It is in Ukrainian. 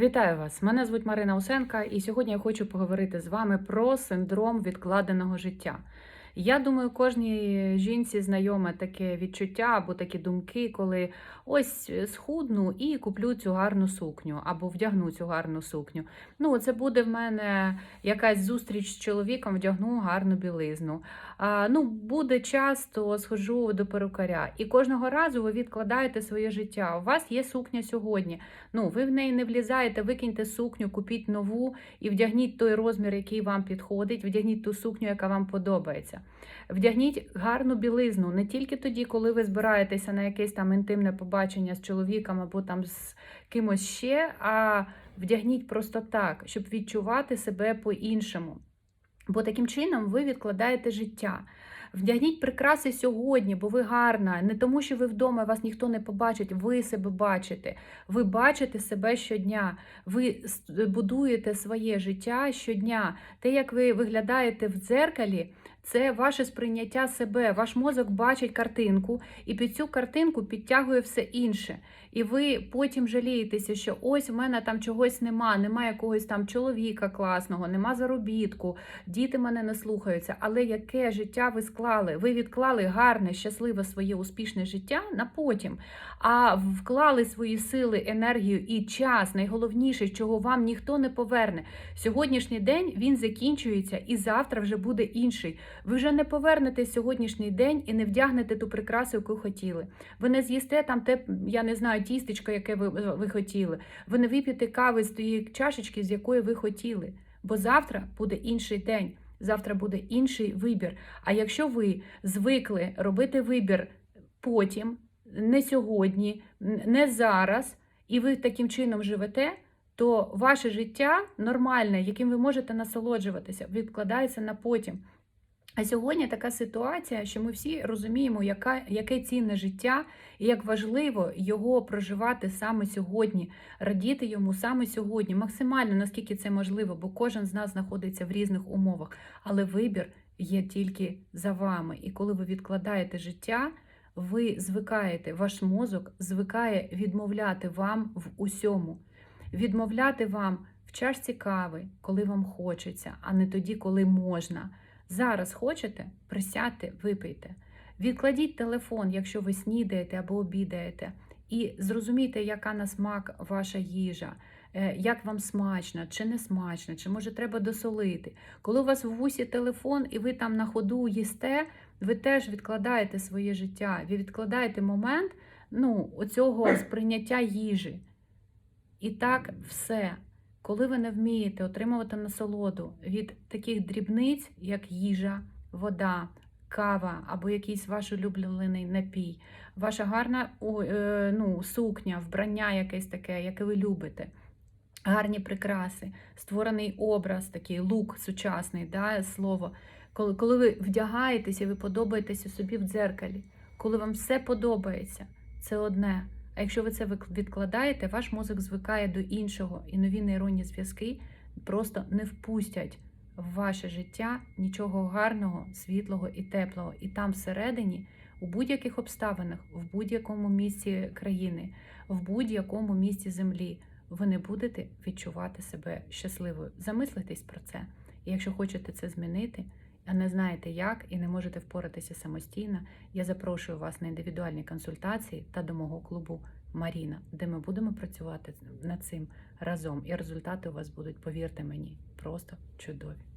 Вітаю вас! Мене звуть Марина Усенка, і сьогодні я хочу поговорити з вами про синдром відкладеного життя. Я думаю, кожній жінці знайоме таке відчуття або такі думки, коли ось схудну і куплю цю гарну сукню, або вдягну цю гарну сукню. Ну, це буде в мене якась зустріч з чоловіком, вдягну гарну білизну. А, ну, буде час, то схожу до перукаря. І кожного разу ви відкладаєте своє життя. У вас є сукня сьогодні. Ну, ви в неї не влізаєте, викиньте сукню, купіть нову і вдягніть той розмір, який вам підходить, вдягніть ту сукню, яка вам подобається. Вдягніть гарну білизну не тільки тоді, коли ви збираєтеся на якесь там інтимне побачення з чоловіком або там з кимось ще, а вдягніть просто так, щоб відчувати себе по-іншому. Бо таким чином ви відкладаєте життя. Вдягніть прикраси сьогодні, бо ви гарна. Не тому, що ви вдома вас ніхто не побачить, ви себе бачите. Ви бачите себе щодня. Ви будуєте своє життя щодня. Те, як ви виглядаєте в дзеркалі, це ваше сприйняття себе. Ваш мозок бачить картинку, і під цю картинку підтягує все інше. І ви потім жалієтеся, що ось в мене там чогось нема, нема якогось там чоловіка класного, нема заробітку, діти мене не слухаються. Але яке життя ви склали? Ви відклали гарне, щасливе своє успішне життя на потім, а вклали свої сили, енергію і час, найголовніше, чого вам ніхто не поверне. Сьогоднішній день він закінчується, і завтра вже буде інший. Ви вже не повернете сьогоднішній день і не вдягнете ту прикрасу, яку хотіли. Ви не з'їсте там те, я не знаю, тістечко, яке ви, ви хотіли. Ви не вип'єте кави з тієї чашечки, з якої ви хотіли. Бо завтра буде інший день, завтра буде інший вибір. А якщо ви звикли робити вибір потім, не сьогодні, не зараз, і ви таким чином живете. То ваше життя нормальне, яким ви можете насолоджуватися, відкладається на потім. А сьогодні така ситуація, що ми всі розуміємо, яка, яке цінне життя і як важливо його проживати саме сьогодні, радіти йому саме сьогодні, максимально наскільки це можливо, бо кожен з нас знаходиться в різних умовах. Але вибір є тільки за вами. І коли ви відкладаєте життя, ви звикаєте, ваш мозок звикає відмовляти вам в усьому, відмовляти вам в чашці кави, коли вам хочеться, а не тоді, коли можна. Зараз хочете, присядьте, випийте. Відкладіть телефон, якщо ви снідаєте або обідаєте, і зрозумійте, яка на смак ваша їжа, е, як вам смачно, чи не смачно, чи може треба досолити. Коли у вас в вусі телефон і ви там на ходу їсте, ви теж відкладаєте своє життя, ви відкладаєте момент ну, оцього сприйняття їжі. І так все. Коли ви не вмієте отримувати насолоду від таких дрібниць, як їжа, вода, кава або якийсь ваш улюблений напій, ваша гарна е, ну, сукня, вбрання якесь таке, яке ви любите, гарні прикраси, створений образ, такий лук сучасний, да, слово. Коли, коли ви вдягаєтеся, ви подобаєтеся собі в дзеркалі, коли вам все подобається, це одне. А якщо ви це відкладаєте, ваш мозок звикає до іншого, і нові нейронні зв'язки просто не впустять в ваше життя нічого гарного, світлого і теплого. І там всередині, у будь-яких обставинах, в будь-якому місці країни, в будь-якому місці землі, ви не будете відчувати себе щасливою. Замислитесь про це. І якщо хочете це змінити, не знаєте як і не можете впоратися самостійно, я запрошую вас на індивідуальні консультації та до мого клубу Маріна, де ми будемо працювати над цим разом. І результати у вас будуть, повірте мені, просто чудові.